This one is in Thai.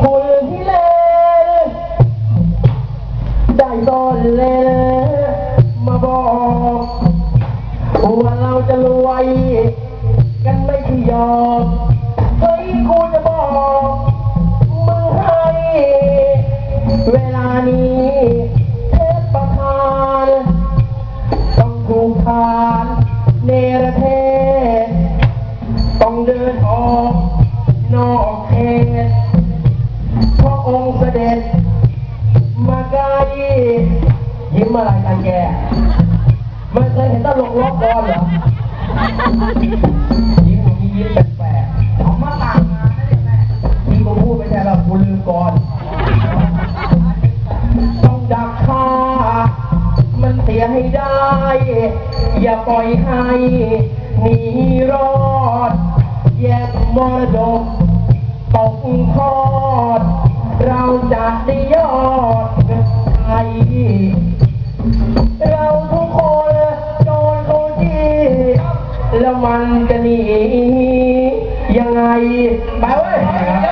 คุณที่เลนได้ตอนเลนมาบอกว่าเราจะรวย กันไม่ที่ยอมเฮ้ยกูจะบอกมึงให้เวลานี้เทพประธานต้องถูกทานเนรเทศต้องเดินออก มอะไรกันแกไม่เคยเห็นตลกล็อกบอลเหรอ ยิ้มอย่างนี้ยิ้มแปลกๆเอามาต่างงานนะเด็กแม่ที่กูพูดไม่ใช่หรอกกูลืมก่อน ต้องดักฆ่า มันเสียให้ได้ อย่าปล่อยให้หนีรอด แยกมรดกตกทอด เราจะได้ยอด แล้วมันจะหนียังไง ไปเว้ย